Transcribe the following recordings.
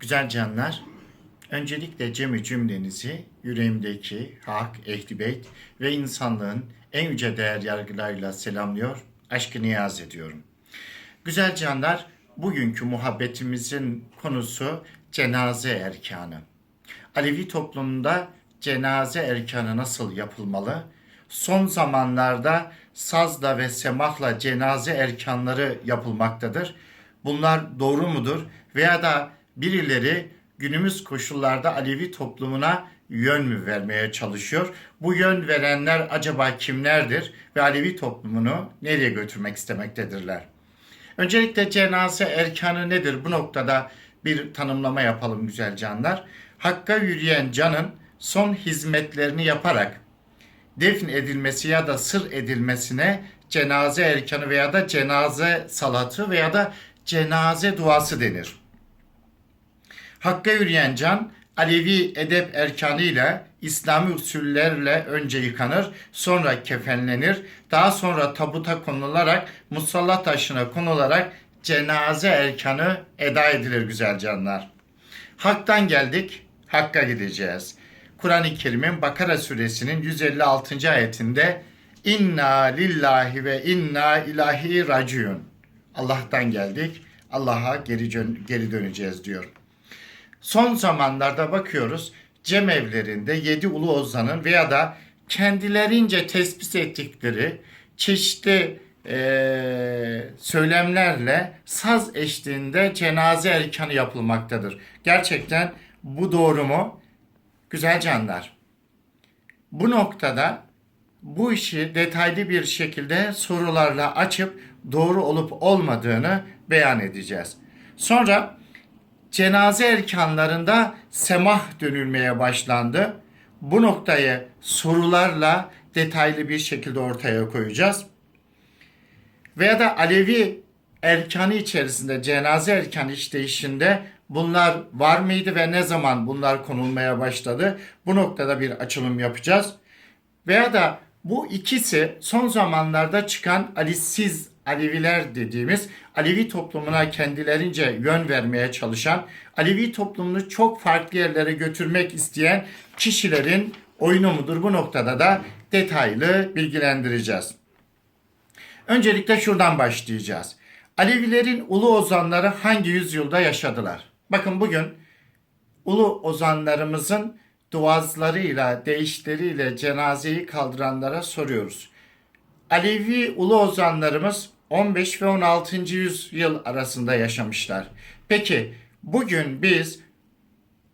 Güzel canlar, öncelikle cemi cümlenizi yüreğimdeki hak, ehli beyt ve insanlığın en yüce değer yargılarıyla selamlıyor, aşkı niyaz ediyorum. Güzel canlar, bugünkü muhabbetimizin konusu cenaze erkanı. Alevi toplumunda cenaze erkanı nasıl yapılmalı? Son zamanlarda sazla ve semahla cenaze erkanları yapılmaktadır. Bunlar doğru mudur? Veya da birileri günümüz koşullarda Alevi toplumuna yön mü vermeye çalışıyor? Bu yön verenler acaba kimlerdir ve Alevi toplumunu nereye götürmek istemektedirler? Öncelikle cenaze erkanı nedir? Bu noktada bir tanımlama yapalım güzel canlar. Hakka yürüyen canın son hizmetlerini yaparak defn edilmesi ya da sır edilmesine cenaze erkanı veya da cenaze salatı veya da cenaze duası denir. Hakka yürüyen can Alevi edep erkanıyla İslami usullerle önce yıkanır, sonra kefenlenir, daha sonra tabuta konularak musalla taşına konularak cenaze erkanı eda edilir güzel canlar. Hak'tan geldik, Hakk'a gideceğiz. Kur'an-ı Kerim'in Bakara suresinin 156. ayetinde İnna lillahi ve inna ilahi raciun. Allah'tan geldik, Allah'a geri, geri döneceğiz diyor. Son zamanlarda bakıyoruz cemevlerinde yedi ulu ozanın veya da kendilerince tespit ettikleri çeşitli eee, söylemlerle saz eşliğinde cenaze erkanı yapılmaktadır. Gerçekten bu doğru mu? Güzel canlar. Bu noktada bu işi detaylı bir şekilde sorularla açıp doğru olup olmadığını beyan edeceğiz. Sonra cenaze erkanlarında semah dönülmeye başlandı. Bu noktayı sorularla detaylı bir şekilde ortaya koyacağız. Veya da Alevi erkanı içerisinde cenaze erkanı işleyişinde bunlar var mıydı ve ne zaman bunlar konulmaya başladı? Bu noktada bir açılım yapacağız. Veya da bu ikisi son zamanlarda çıkan Alisiz Aleviler dediğimiz Alevi toplumuna kendilerince yön vermeye çalışan, Alevi toplumunu çok farklı yerlere götürmek isteyen kişilerin oyunu mudur? Bu noktada da detaylı bilgilendireceğiz. Öncelikle şuradan başlayacağız. Alevilerin ulu ozanları hangi yüzyılda yaşadılar? Bakın bugün ulu ozanlarımızın duazlarıyla, deyişleriyle cenazeyi kaldıranlara soruyoruz. Alevi ulu ozanlarımız 15 ve 16. yüzyıl arasında yaşamışlar. Peki bugün biz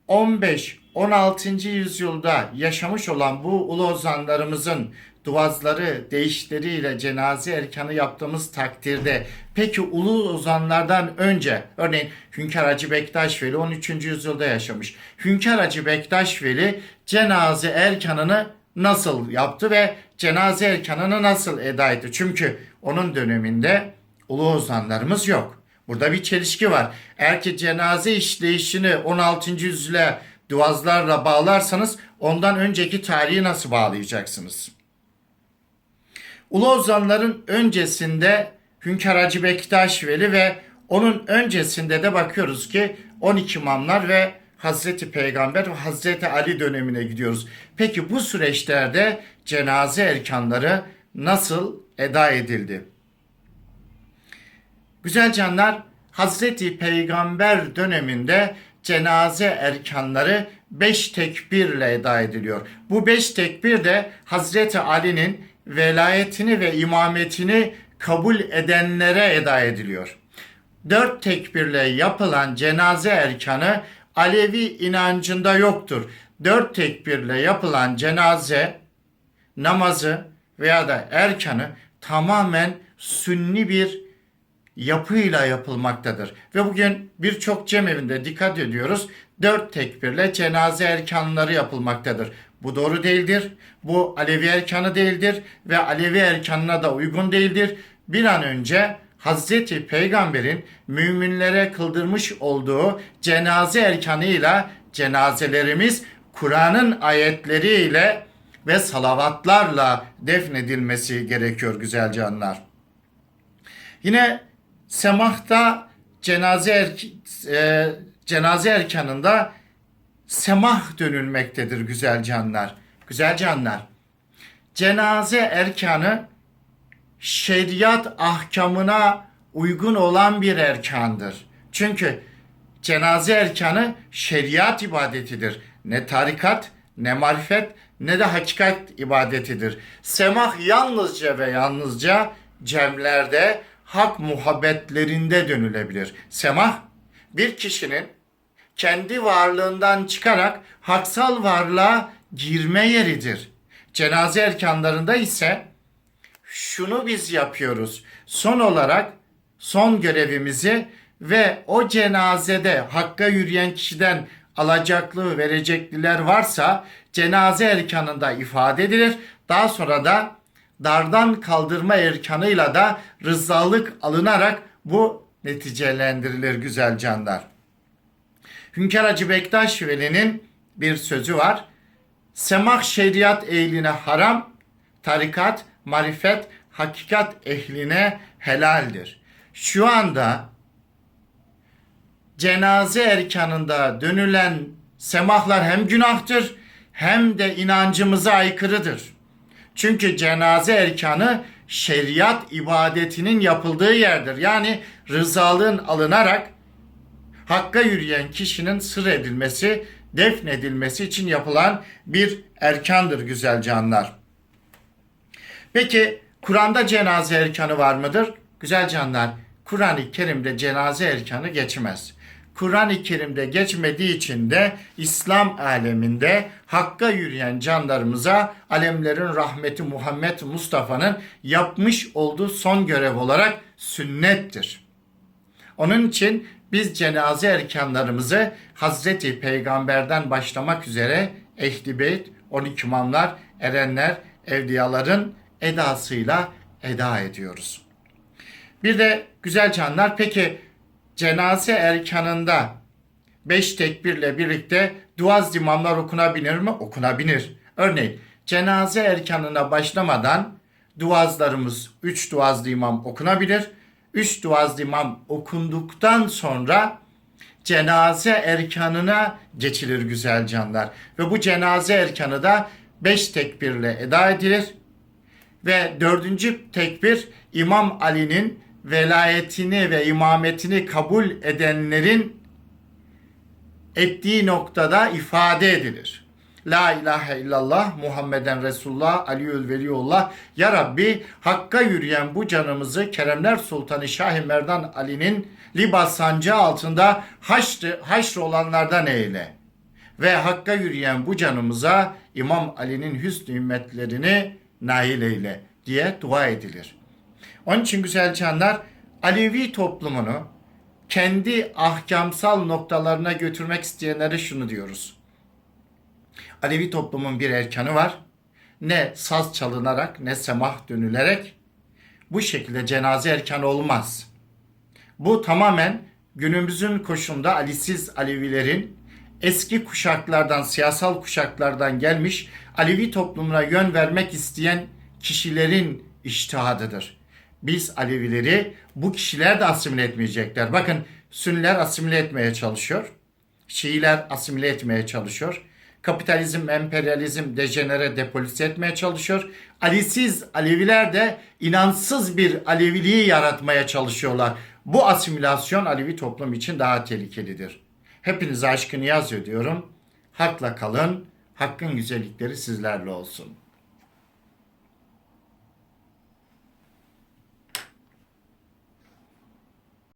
15-16. yüzyılda yaşamış olan bu ulu ozanlarımızın duazları, deyişleriyle cenaze erkanı yaptığımız takdirde peki ulu ozanlardan önce örneğin Hünkar Hacı Bektaş Veli 13. yüzyılda yaşamış. Hünkar Hacı Bektaş Veli cenaze erkanını nasıl yaptı ve cenaze erkanını nasıl eda etti? Çünkü onun döneminde ulu ozanlarımız yok. Burada bir çelişki var. Eğer ki cenaze işleyişini 16. yüzyıla duazlarla bağlarsanız ondan önceki tarihi nasıl bağlayacaksınız? Ulu Ozanların öncesinde Hünkar Hacı Bektaş Veli ve onun öncesinde de bakıyoruz ki 12 imamlar ve Hazreti Peygamber ve Hazreti Ali dönemine gidiyoruz. Peki bu süreçlerde cenaze erkanları nasıl eda edildi? Güzel canlar, Hazreti Peygamber döneminde cenaze erkanları beş tekbirle eda ediliyor. Bu beş tekbir de Hazreti Ali'nin velayetini ve imametini kabul edenlere eda ediliyor. Dört tekbirle yapılan cenaze erkanı Alevi inancında yoktur. Dört tekbirle yapılan cenaze namazı veya da erkanı tamamen sünni bir yapıyla yapılmaktadır. Ve bugün birçok cemevinde dikkat ediyoruz. Dört tekbirle cenaze erkanları yapılmaktadır. Bu doğru değildir. Bu Alevi erkanı değildir ve Alevi erkanına da uygun değildir. Bir an önce Hazreti Peygamber'in müminlere kıldırmış olduğu cenaze erkanıyla cenazelerimiz Kur'an'ın ayetleriyle ve salavatlarla defnedilmesi gerekiyor güzel canlar. Yine semahta cenaze erk- e, cenaze erkanında semah dönülmektedir güzel canlar. Güzel canlar. Cenaze erkanı şeriat ahkamına uygun olan bir erkandır. Çünkü cenaze erkanı şeriat ibadetidir. Ne tarikat, ne marifet, ne de hakikat ibadetidir. Semah yalnızca ve yalnızca cemlerde, hak muhabbetlerinde dönülebilir. Semah, bir kişinin kendi varlığından çıkarak haksal varlığa girme yeridir. Cenaze erkanlarında ise şunu biz yapıyoruz. Son olarak son görevimizi ve o cenazede hakka yürüyen kişiden alacaklı verecekliler varsa cenaze erkanında ifade edilir. Daha sonra da dardan kaldırma erkanıyla da rızalık alınarak bu neticelendirilir güzel canlar. Hünkar Hacı Bektaş Veli'nin bir sözü var. Semah şeriat ehline haram, tarikat, marifet, hakikat ehline helaldir. Şu anda cenaze erkanında dönülen semahlar hem günahtır hem de inancımıza aykırıdır. Çünkü cenaze erkanı şeriat ibadetinin yapıldığı yerdir. Yani rızalığın alınarak hakka yürüyen kişinin sır edilmesi, defnedilmesi için yapılan bir erkandır güzel canlar. Peki Kur'an'da cenaze erkanı var mıdır? Güzel canlar, Kur'an-ı Kerim'de cenaze erkanı geçmez. Kur'an-ı Kerim'de geçmediği için de İslam aleminde hakka yürüyen canlarımıza alemlerin rahmeti Muhammed Mustafa'nın yapmış olduğu son görev olarak sünnettir. Onun için biz cenaze erkanlarımızı Hazreti Peygamber'den başlamak üzere Ehli Beyt, 12 imamlar, erenler, evliyaların edasıyla eda ediyoruz. Bir de güzel canlar peki cenaze erkanında beş tekbirle birlikte duaz imamlar okunabilir mi? Okunabilir. Örneğin cenaze erkanına başlamadan duazlarımız üç duazlı imam okunabilir. Üç duazlı imam okunduktan sonra cenaze erkanına geçilir güzel canlar. Ve bu cenaze erkanı da beş tekbirle eda edilir. Ve dördüncü tekbir İmam Ali'nin velayetini ve imametini kabul edenlerin ettiği noktada ifade edilir. La ilahe illallah Muhammeden Resulullah Aliül Veliullah Ya Rabbi Hakka yürüyen bu canımızı Keremler Sultanı Şah-ı Merdan Ali'nin libas sancağı altında haşrı, haşr olanlardan eyle. Ve Hakka yürüyen bu canımıza İmam Ali'nin hüsnü ümmetlerini nail eyle diye dua edilir. Onun için güzel canlar Alevi toplumunu kendi ahkamsal noktalarına götürmek isteyenlere şunu diyoruz. Alevi toplumun bir erkanı var. Ne saz çalınarak ne semah dönülerek bu şekilde cenaze erkanı olmaz. Bu tamamen günümüzün koşunda Alisiz Alevilerin eski kuşaklardan, siyasal kuşaklardan gelmiş Alevi toplumuna yön vermek isteyen kişilerin iştihadıdır. Biz Alevileri bu kişiler de asimile etmeyecekler. Bakın Sünniler asimile etmeye çalışıyor. Şiiler asimile etmeye çalışıyor. Kapitalizm, emperyalizm dejenere depolise etmeye çalışıyor. Alisiz Aleviler de inansız bir Aleviliği yaratmaya çalışıyorlar. Bu asimilasyon Alevi toplum için daha tehlikelidir. Hepinize aşkını yaz diyorum. Hakla kalın. Hakkın güzellikleri sizlerle olsun.